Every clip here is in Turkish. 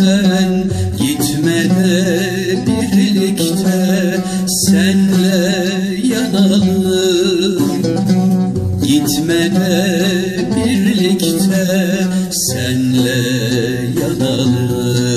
ben Gitme de birlikte senle yanalım. Gitme de birlikte senle yanalım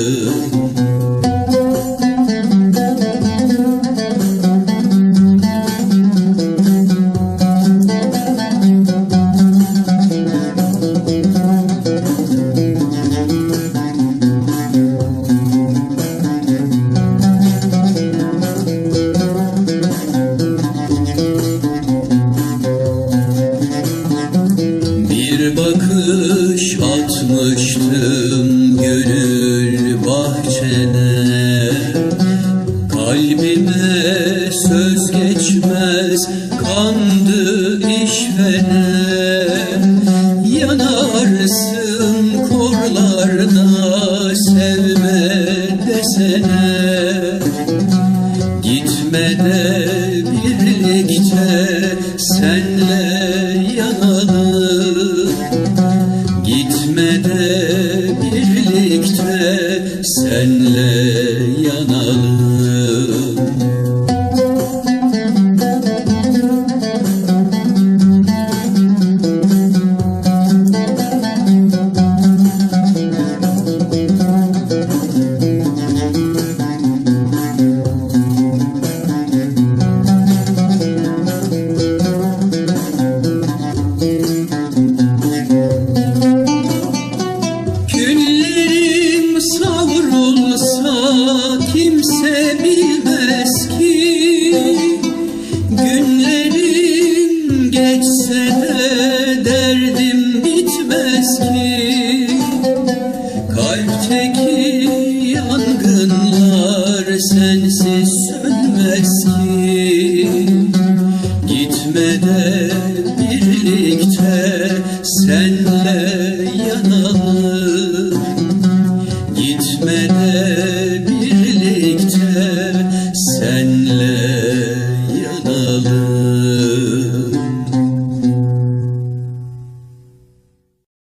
geçmez kandı işvene Yanarsın korlarda sevme desene. Gitme de birlikte senle yanalım. Gitme de birlikte senle kimse bilmez ki Günlerim geçse de derdim bitmez ki. Kalpteki yangınlar sensiz sönmez ki. Gitme de birlikte senle yanalım. Gitme Hallelujah.